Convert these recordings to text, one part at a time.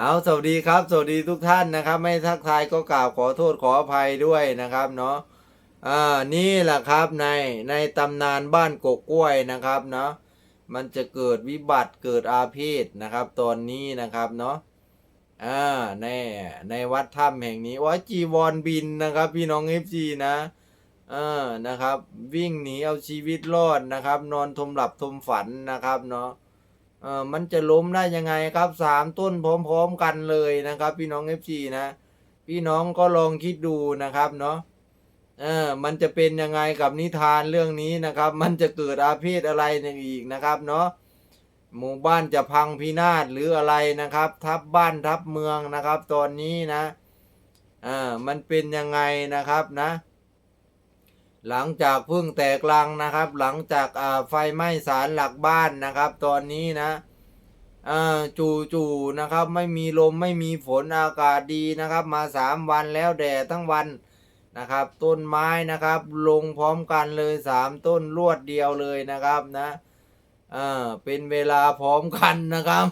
เอาสวัสดีครับ สวัสดีทุกท่านนะครับ ไม่ทักทายก็กล่าวขอโทษขออภัยด้วยนะครับเนาะอ่านี่แหละครับในในตำนานบ้านกกกล้วยนะครับเนาะมันจะเกิดวิบัติเกิดอาเพศนะครับ ตอนนี้นะครับเนาะอ่าในในวัดถ้ำแห่งนี้ว่าจีวรบินนะครับ พี่น้องเอฟซีนะเออนะครับ วิ่งหนีเอาชีวิตรอดนะครับ นอนทมหลับทมฝันนะครับเนาะ เออมันจะล้มได้ยังไงครับสามต้นพร้อม ๆกันเลยนะครับ พี่น้องเอฟซีนะ พี่น้องก็ลองคิดดูนะครับเนาะเออมันจะเป็นยังไงกับนิทานเรื่องนี้นะครับ มันจะเกิดอาเพศอะไรอีกนะครับเนาะหมู่บ้านจะพังพินาศหรืออะไรนะครับ ทับบ้านทับเมืองนะครับ ตอนนี้นะเออมันเป็นยังไงนะครับนะ หลังจากเพึ่งแตกลังนะครับ หลังจากไฟไหม้ศาลหลักบ้านนะครับ ตอนนี้นะอ่จู่ๆนะครับ ไม่มีลมไม่มีฝนอากาศดีนะครับ มาสามวันแล้วแดดทั้งวันนะครับ ต้นไม้นะครับ ลงพร้อมกันเลยสามต้นรวดเดียวเลยนะครับนะอ่าเป็นเวลาพร้อมกันนะครับ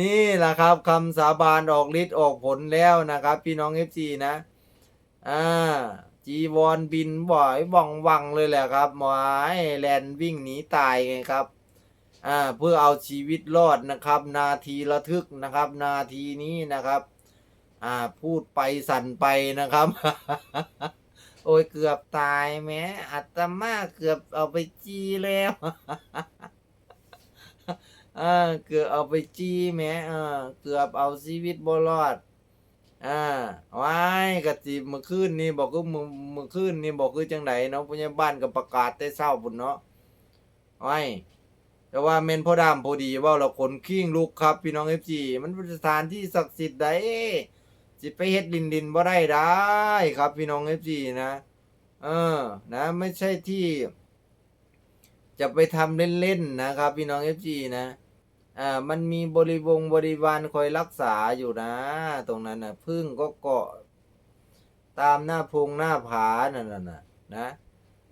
นี่แหละครับคำสาบานออกฤทธิ์ออกผลแล้วนะครับ พี่น้องเอฟซีนะอ่า จีวรบินบ่อยว่องวังเลยแหละครับหมายแลนวิ่งหนีตายไงครับอ่าเพื่อเอาชีวิตรอดนะครับ นาทีระทึกนะครับ นาทีนี้นะครับ อ่าพูดไปสั่นไปนะครับ โอ้ยเกือบตายแม้อัตมาเกือบเอาไปจีแล้วอ่าเกือบเอาไปจีแม้อ่าเกือบเอาชีวิตบ่รอด อ่าว้ายกะจิเมื่อคืนนี่บอกคือมือมื่อคืนนี่บอกคือจังไดเนาะผู้ใหญ่บ้านก็ประกาศแต่เช้าพุ่นเนาะว้ายแต่ว่าเมนพ่อดำพอดีว่าเราคนขิ้งลูกครับ พี่น้อง FG มันเป็นสถานที่ศักดิ์สิทธิ์ใดสิไปเฮ็ดดินดินบ่ได้ได้ครับ พี่น้อง FG นะ เออ นะ ไม่ใช่ที่ จะไปทำเล่นๆนะครับ พี่น้อง FG นะ อ่ามันมีบริวงบริวารคอยรักษาอยู่นะ ตรงนั้นนะพึ่งก็เกาะตามหน้าพงหน้าผานั่นน่ะนะนะ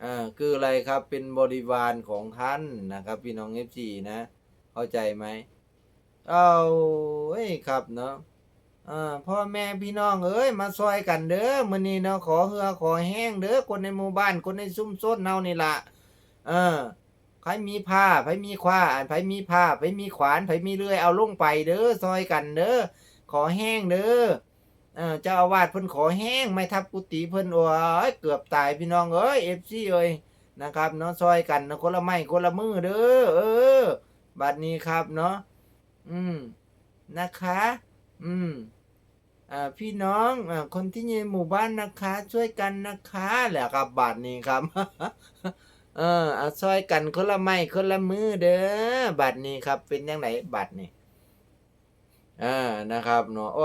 อ่าคืออะไรครับเป็นบริวารของท่านนะครับ พี่น้องเอฟซีนะ เข้าใจไหมเอาเอ้ยครับเนาะพ่อแม่พี่น้องเอ้ยมาซอยกันเด้อมื้อนี้เนาะขอเหือขอแห้งเด้อคนในหมู่บ้านคนในซุ้มซ้นเฮานี่ล่ะเออ ใครมีผ้าใครมีขวาใครมีผ้าใครมีขวานใครมีเลื่อยเอาลงไปเด้อซอยกันเด้อขอแห้งเด้อเจ้าอาวาสเพิ่นขอแห้งไม่ทับกุฏิเพิ่นโอ้ยเกือบตายพี่น้องเอ้ยเอฟซีเอ้ยนะครับเนาะซอยกันนะคนละไม้คนละมือเด้อเออบัดนี้ครับเนาะอืมนะคะ อืมอ่าพี่น้องอ่าคนที่อยู่ในหมู่บ้านนะคะ ช่วยกันนะคะแหละครับบัดนี้ครับ เออเอาซอยกันคนละไม้คนละมือเด้อบัตรนี้ครับ เป็นยังไงบัตรนี่อ่านะครับเนาะโอ้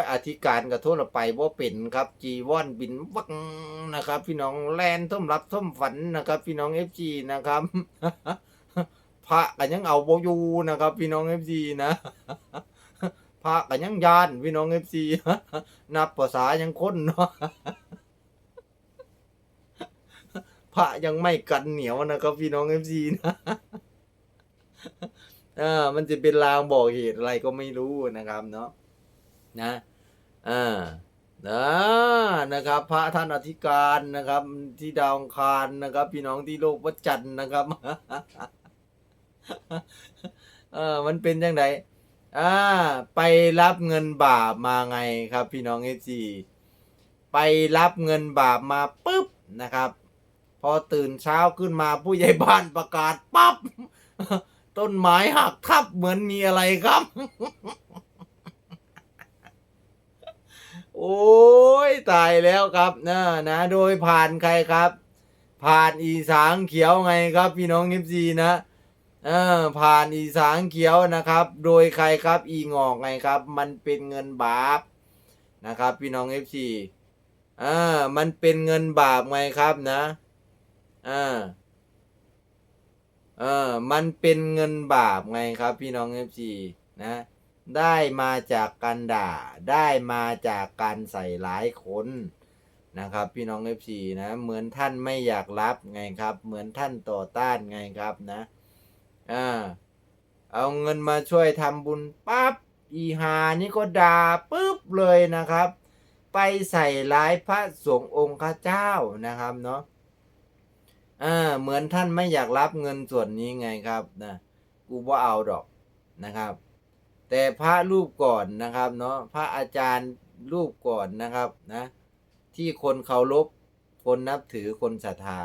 ยอธิการกระโทษไปว่าเป็นครับ จีวอนบินวังนะครับ พี่น้องแลนท่มรับท่มฝันนะครับ พี่น้องเอฟจีนะครับพระกันยังเอาโบยูนะครับ พี่น้องเอฟซีนะพระกันยังยานพี่น้องเอฟซีนับภาษายังค้นเนาะ พระยังไม่กันเหนียวนะครับพี่น้องเอฟซีนะเออมันจะเป็นลางบอกเหตุอะไรก็ไม่รู้นะครับเนาะนะอ่านะนะครับ พระท่านอธิการนะครับ ที่ดาวคารนะครับ พี่น้องที่โลกวัจันทร์นะครับเออมันเป็นยังไงอ่า ไปรับเงินบาปมาไงครับ พี่น้องเอฟซีไปรับเงินบาปมาปุ๊บนะครับ พอตื่นเช้าขึ้นมาผู้ใหญ่บ้านประกาศปั๊บต้นไม้หักทับเหมือนมีอะไรครับ โอ้ยตายแล้วครับนะนะ โดยผ่านใครครับ ผ่านอีสางเขียวไงครับ พี่น้องเอฟซีนะเออผ่านอีสางเขียวนะครับ โดยใครครับอีงอกไงครับ มันเป็นเงินบาปนะครับ พี่น้องเอฟซีอ่ามันเป็นเงินบาปไงครับนะ อ่าเออ มันเป็นเงินบาปไงครับ พี่น้องเอฟซีนะ ได้มาจากการด่า ได้มาจากการใส่ร้ายคนนะครับ พี่น้องเอฟซีนะ เหมือนท่านไม่อยากรับไงครับ เหมือนท่านต่อต้านไงครับนะอ่าเอาเงินมาช่วยทำบุญปั๊บอีหานี่ก็ด่าปุ๊บเลยนะครับ ไปใส่ร้ายพระสงฆ์องค์ข้าเจ้านะครับเนาะ อ่าเหมือนท่านไม่อยากรับเงินส่วนนี้ไงครับนะกูว่าเอาดอกนะครับ แต่พระรูปก่อนนะครับ เนาะพระอาจารย์รูปก่อนนะครับนะ ที่คนเคารพคนนับถือคนศรัทธา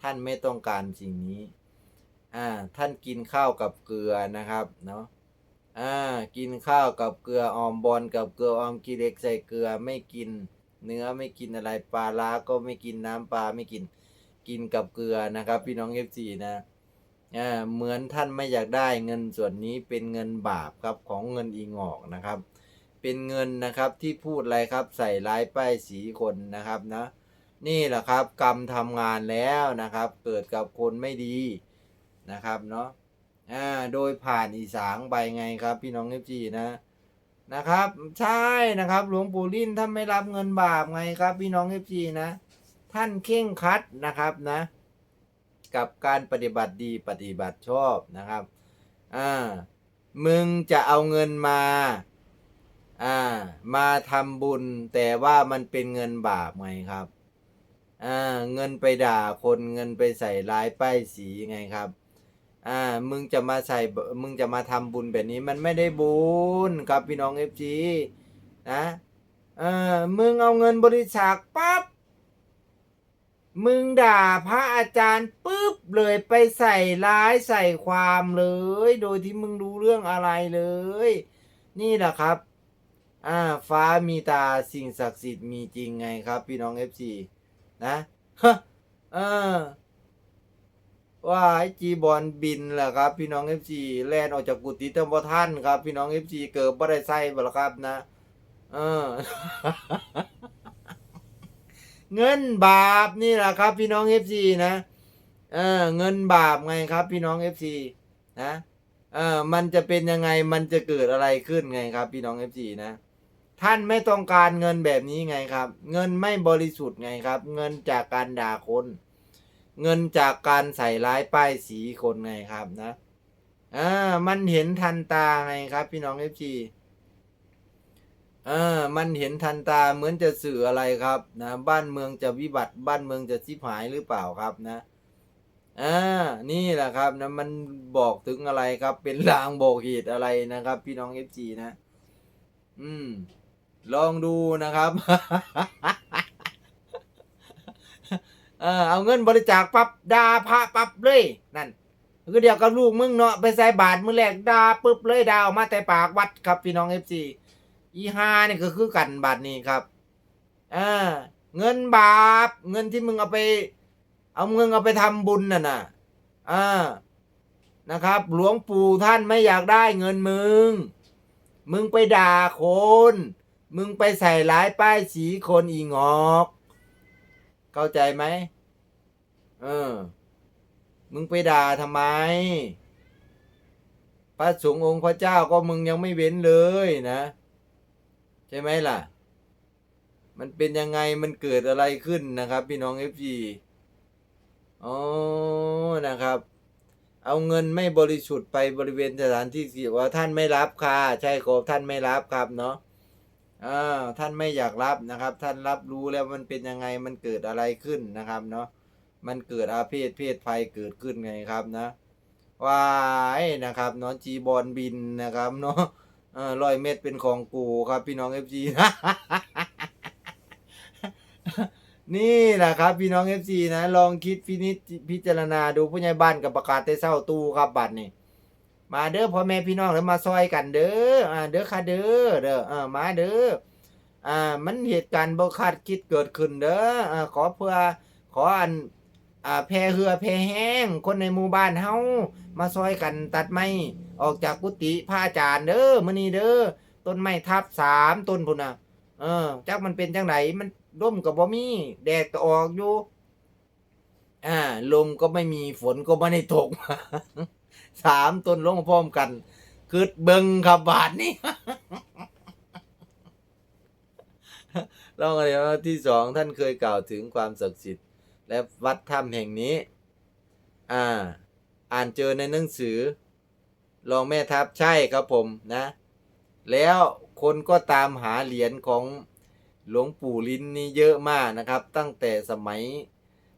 ท่านไม่ต้องการสิ่งนี้อ่าท่านกินข้าวกับเกลือนะครับเนาะอ่ากินข้าวกับเกลือออมบอลกับเกลือออมกิเล็กใส่เกลือไม่กินเนื้อไม่กินอะไรปลาล้าก็ไม่กินน้ำปลาไม่กิน กินกับเกลือนะครับ พี่น้องเอฟซีนะอ่าเหมือนท่านไม่อยากได้เงินส่วนนี้เป็นเงินบาปครับของเงินอีงอกนะครับ เป็นเงินนะครับที่พูดอะไรครับใส่ร้ายป้ายสีคนนะครับนะนี่แหละครับกรรมทำงานแล้วนะครับ เกิดกับคนไม่ดีนะครับเนาะอ่าโดยผ่านอีสางไปไงครับ พี่น้องเอฟจีนะนะครับ ใช่นะครับ หลวงปู่ลิ้นท่านไม่รับเงินบาปไงครับ พี่น้องเอฟจีนะ ท่านเข่งคัดนะครับนะ กับการปฏิบัติดีปฏิบัติชอบนะครับอ่ามึงจะเอาเงินมาอ่ามาทำบุญแต่ว่ามันเป็นเงินบาปไงครับอ่าเงินไปด่าคนเงินไปใส่ร้ายป้ายสีไงครับอ่ามึงจะมาใส่มึงจะมาทำบุญแบบนี้มันไม่ได้บุญครับพี่น้องเอฟจีนะเออมึงเอาเงินบริจาคปั๊บ มึงด่าพระอาจารย์ปุ๊บเลยไปใส่ร้ายใส่ความเลย โดยที่มึงรู้เรื่องอะไรเลย นี่แหละครับ อ่า ฟ้ามีตาสิ่งศักดิ์สิทธิ์มีจริงไงครับ พี่น้องเอฟซีนะฮะเออว่าไอจีบอลบินแหละครับ พี่น้องเอฟซีแล่นออกจากกุฏิเต็มบ่ท่านครับ พี่น้องเอฟซีเกิดบ่ได้ใส่บ่ละครับนะ เออ เงินบาปนี่แหละครับ พี่น้องเอฟซีนะเออเงินบาปไงครับ พี่น้องเอฟซีนะเออมันจะเป็นยังไงมันจะเกิดอะไรขึ้นไงครับ พี่น้องเอฟซีนะ ท่านไม่ต้องการเงินแบบนี้ไงครับ เงินไม่บริสุทธิ์ไงครับ เงินจากการด่าคน เงินจากการใส่ร้ายป้ายสีคนไงครับนะอ่ามันเห็นทันตาไงครับ พี่น้องเอฟซี เออมันเห็นทันตาเหมือนจะสื่ออะไรครับนะบ้านเมืองจะวิบัติบ้านเมืองจะชิบหายหรือเปล่าครับนะอ่านี่แหละครับนะมันบอกถึงอะไรครับเป็นลางบอกเหตุอะไรนะครับ พี่น้องเอฟซีนะ อืม ลองดูนะครับ เออเอาเงินบริจาคปั๊บด่าพระปั๊บเลยนั่นก็เดียวกับลูกมึงเนาะไปใส่บาทมือแรกด่าปุ๊บเลยด่าออกมาแต่ปากวัดครับพี่น้องเอฟซี อีฮาเนี่ยก็คือกันบาทนี้ครับอ่าเงินบาป เงินที่มึงเอาไป เอาเงินเอาไปทำบุญน่ะนะอ่านะครับ หลวงปู่ท่านไม่อยากได้เงินมึง มึงไปด่าคน มึงไปใส่ร้ายป้ายสีคนอีงอก เข้าใจไหมเออ มึงไปด่าทำไม พระสงฆ์องค์พระเจ้าก็มึงยังไม่เว้นเลยนะ ช่ไหมล่ะ มันเป็นยังไง มันเกิดอะไรขึ้นนะครับ พี่น้องเอฟจีอ๋อ นะครับ เอาเงินไม่บริสุทธิ์ไปบริเวณสถานที่ที่ว่าท่านไม่รับค่ะ ใช่ครับท่านไม่รับครับเนาะอ่าท่านไม่อยากรับนะครับ ท่านรับรู้แล้วมันเป็นยังไง มันเกิดอะไรขึ้นนะครับเนาะ มันเกิดอาเพศเพศภัยเกิดขึ้นไงครับนะวายนะครับเนาะจีบอลบินนะครับเนาะ ร้อยเม็ดเป็นของกูครับ พี่น้องเอฟซีนี่แหละครับ พี่น้องเอฟซีนะ ลองคิดพินิจพิจารณาดูผู้ใหญ่บ้านกับประกาศแต่เศร้าตู้ครับบัตรนี่มาเด้อพ่อแม่พี่น้องแล้วมาซอยกันเด้ออ่าเด้อค่ะเด้อเด้ออ่ามาเด้ออ่ามันเหตุการณ์บ่คาดคิดเกิดขึ้นเด้ออ่าขอเพื่อขออัน อ่าแพเหือแพแห้ง คนในหมู่บ้านเฮามาซอยกันตัดไม้ออกจากกุฏิพระอาจารย์เด้อมื้อนี้เด้อต้นไม้ทับสามต้นพุ่นน่ะ เออจักมันเป็นจังไหนมันร่มก็บ่มี แดดก็ออกอยู่อ่าลมก็ไม่มีฝนก็ไม่ได้ตกสามต้นลงพร้อมกันคือเบิงครับบาทนี่ลองอะไรว่าที่สองท่านเคยกล่าวถึงความศักดิ์สิทธิ์ และวัดถ้ำแห่งนี้ อ่า อ่านเจอในหนังสือลองแม่ทัพใช่ครับผมนะ แล้วคนก็ตามหาเหรียญของหลวงปู่ลิ้นนี่เยอะมากนะครับ ตั้งแต่สมัย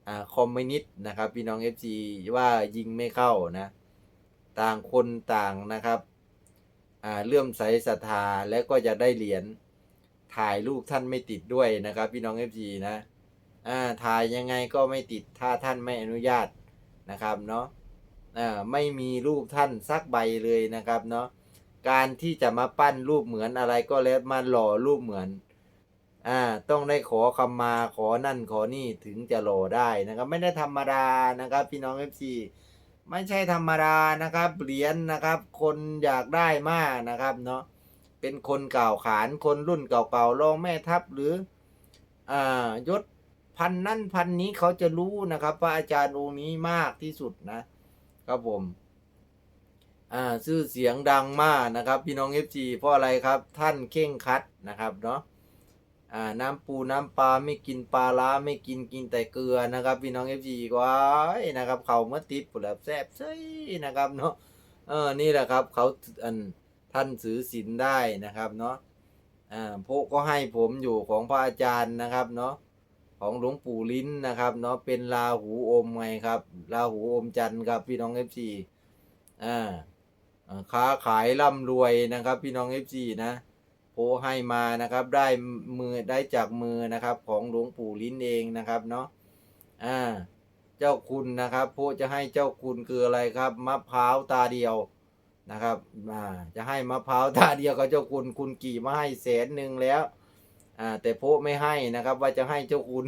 อ่าคอมมิวนิสต์นะครับ พี่น้อง FC ว่ายิงไม่เข้านะ ต่างคนต่างนะครับอ่าเลื่อมใสศรัทธาแล้วก็จะได้เหรียญถ่ายรูปท่านไม่ติดด้วยนะครับ พี่น้อง FC นะ อ่าถ่ายยังไงก็ไม่ติดถ้าท่านไม่อนุญาตนะครับเนาะอ่าไม่มีรูปท่านสักใบเลยนะครับเนาะการที่จะมาปั้นรูปเหมือนอะไรก็แล้วมาหล่อรูปเหมือนอ่าต้องได้ขอคำมาขอนั่นขอนี่ถึงจะหล่อได้นะครับ ไม่ได้ธรรมดานะครับ พี่น้องเอฟซีไม่ใช่ธรรมดานะครับเหรียญนะครับ คนอยากได้มากนะครับเนาะเป็นคนเก่าขานคนรุ่นเก่าๆรองแม่ทัพหรืออ่ายศ พันนั่นพันนี้เขาจะรู้นะครับว่าอาจารย์องค์นี้มากที่สุดนะครับผม อ่าชื่อเสียงดังมากนะครับ พี่น้องเอฟจีเพราะอะไรครับ ท่านเข่งคัดนะครับเนาะอ่าน้ำปูน้ำปลาไม่กินปลาล้าไม่กินกินแต่เกลือนะครับ พี่น้องเอฟจีก็ว้ายนะครับ เขาเมื่อติดปุ๋แล้วแซ่บเซ้ยนะครับเนาะเออนี่แหละครับ เขาอันท่านถือศีลได้นะครับเนาะอ่าพวกก็ให้ผมอยู่ของพระอาจารย์นะครับเนาะ ของหลวงปู่ลิ้นนะครับเนาะเป็นลาหูอมไงครับลาหูอมจันทร์ครับพี่น้องเอฟจีอ่าอ่าค้าขายร่ำรวยนะครับ พี่น้อง FC นะโพให้มานะครับได้มือได้จากมือนะครับของหลวงปู่ลิ้นเองนะครับเนาะอ่าเจ้าคุณนะครับโพจะให้เจ้าคุณคืออะไรครับมะพร้าวตาเดียวนะครับอ่าจะให้มะพร้าวตาเดียวกับเจ้าคุณคุณกี่มาให้แสนหนึ่งแล้ว อ่า แต่โพไม่ให้นะครับ ว่าจะให้เจ้าคุณ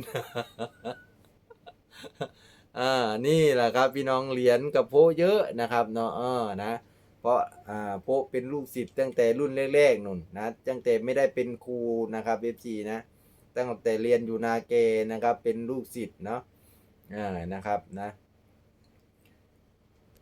อ่านี่แหละครับพี่น้องเหรียญกับโพเยอะนะครับเนาะเออนะ เพราะอ่าพวกเป็นลูกศิษย์ตั้งแต่รุ่นแรกๆนุ่นนะตั้งแต่ไม่ได้เป็นครูนะครับเอฟซีนะตั้งแต่เรียนอยู่นาเกนะครับ เป็นลูกศิษย์เนาะอ่านะครับนะ